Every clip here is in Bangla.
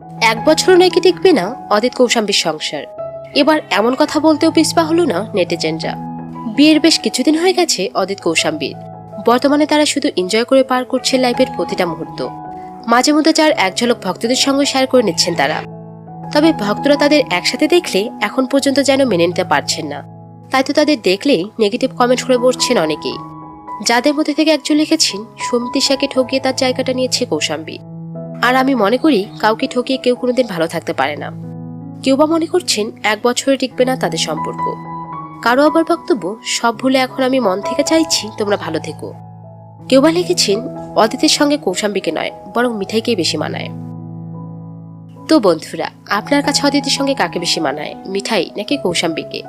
এক বছরও নাকি টিকবে না অদিত কৌশাম্বীর সংসার। এবার এমন কথা বলতেও পিসপা হলো না নেটিজেনরা। বিয়ের বেশ কিছুদিন হয়ে গেছে অদিত কৌশাম্বীর। বর্তমানে তারা শুধু এনজয় করে পার করছে লাইফের প্রতিটা মুহূর্ত। মাঝে মধ্যে যার এক ঝলক ভক্তদের সঙ্গে শেয়ার করে নিচ্ছেন তারা। তবে ভক্তরা তাদের একসাথে দেখলে এখন পর্যন্ত যেন মেনে নিতে পারছেন না। তাই তো তাদের দেখলেই নেগেটিভ কমেন্ট করে বসছেন অনেকেই। যাদের মধ্যে থেকে একজন লিখেছেন সমিতিশাকে ঠকিয়ে তার জায়গাটা নিয়েছে কৌশাম্বী। আর আমি মনে করি কাউকে ঠকিয়ে কেউ কোনোদিন ভালো থাকতে পারে না। কেউ বা মনে করছেন এক বছরে টিকবে না তাদের সম্পর্ক। কারও আবার বক্তব্য, সব ভুলে এখন আমি মন থেকে চাইছি তোমরা ভালো থেকো। কেউ বা লিখেছেন অদিতের সঙ্গে কৌশাম্বীকে নয়, বরং মিঠাইকেই বেশি মানায়। তো বন্ধুরা, আপনার কাছে অদিতির সঙ্গে কাকে বেশি মানায়, মিঠাই নাকি কৌশাম্বীকে?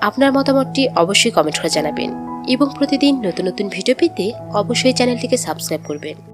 আপনার মতামতটি অবশ্যই কমেন্ট করে জানাবেন। এবং প্রতিদিন নতুন নতুন ভিডিও পেতে অবশ্যই চ্যানেলটিকে সাবস্ক্রাইব করবেন।